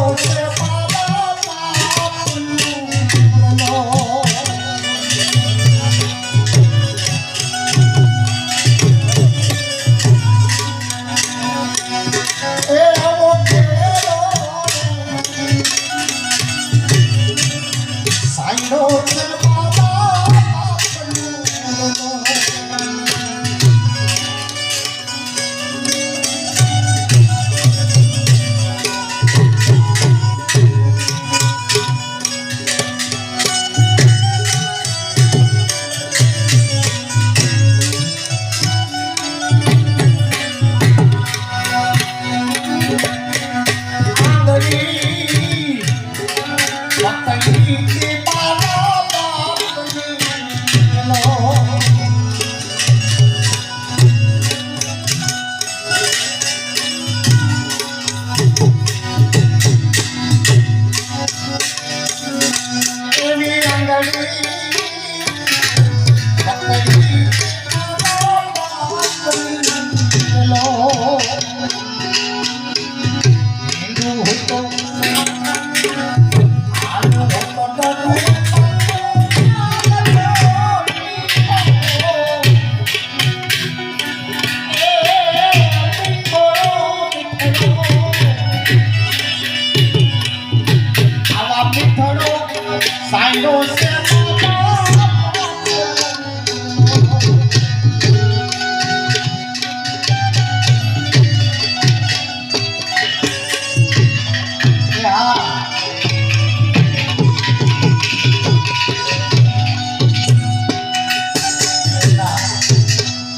Oh, yeah.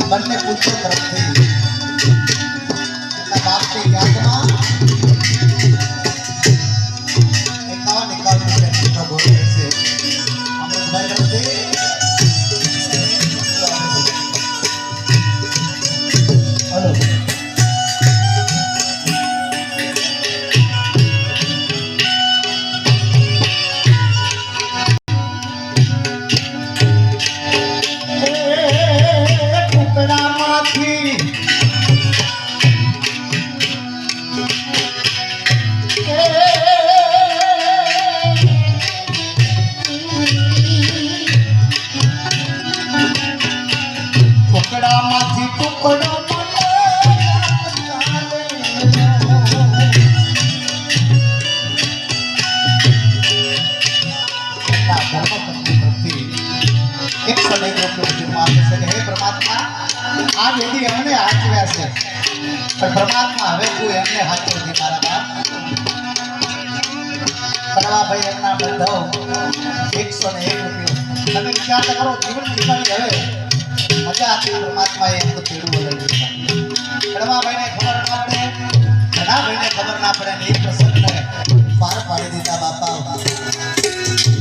બંને પુત્રો તરફથી એમના બાપની યાદમાં આ વિધિ અમને હાચવ્યા છે પણ પરમાત્મા હવે તું એમને હાચવજે મારા બાપ કડવાભાઈ એમના બંધવ એકસો ને એક રૂપિયો તમે વિચાર તો કરો જીવન જીવવાની હવે હતી પરમાત્માએ એમ તો તેડું વળાવ્યું કડવાભાઈને ખબર ના પડે ઘણાભાઈને ખબર ના પડે ને પાર પાડી દીધા બાપા.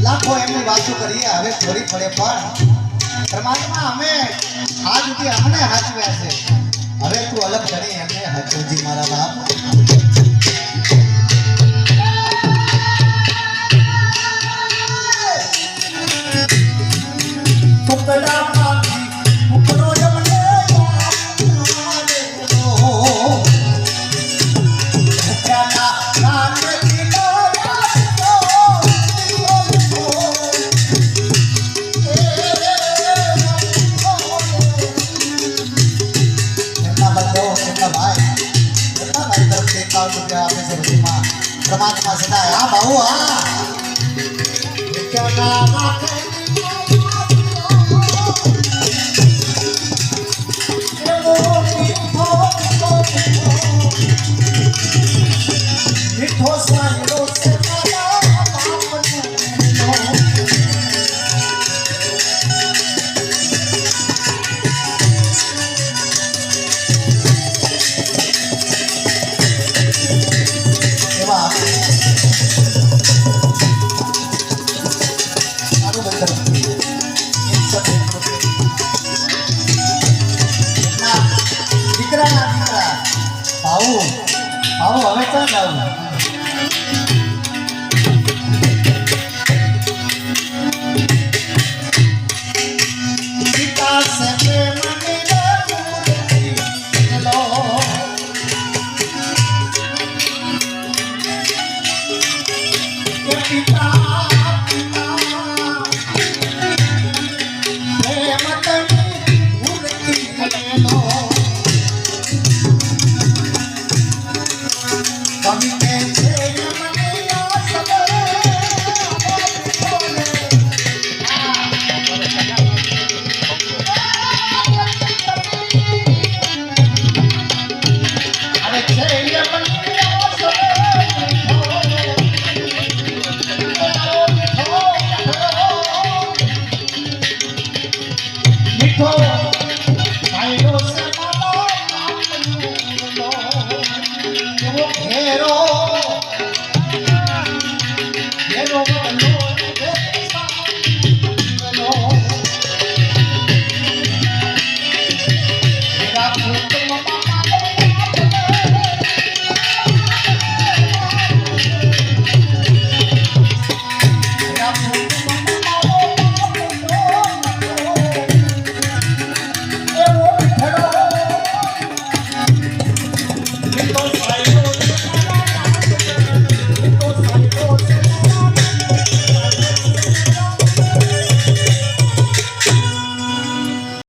લાખો એમની વાતો કરીએ, હવે થોડી પડે પણ પરમાત્મા અમે આ સુધી અમને હાચવ્યા છે. હવે તું અલગ કરી એમને હાચવજી મારા બાપ. આ ભાઉ આ ચણા નાખે મીઠો સાંજનો છે હવે ચાલ